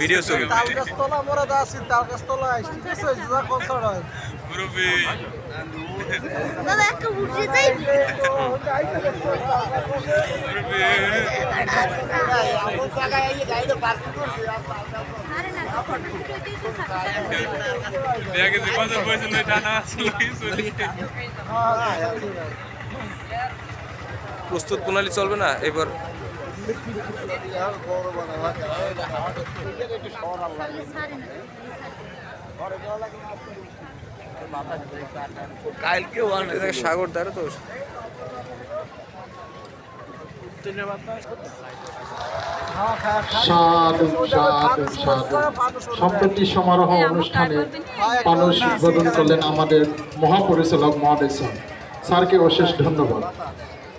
Video ছবি তাল গাছ তলা মোরা দা আছি তাল গাছ তলা আইছি ঠিক আছে? যা কনসার্ট হয়। মুরব্বী। বাবা একটা উঠে যাই। মুরব্বী। এমন জায়গায় এই গাড়িটা পার্কিং করছি আরে না কত লই জানা আসলে প্রস্তুত প্রণালী চলবে না? এবার সাগর দ্বারা তো সাধু সাধু সাধু। সম্প্রতি সমারোহ অনুষ্ঠানে পালস উদ্বোধন করলেন আমাদের মহাপরিচালক মহাদেশ স্যারকে অশেষ ধন্যবাদ।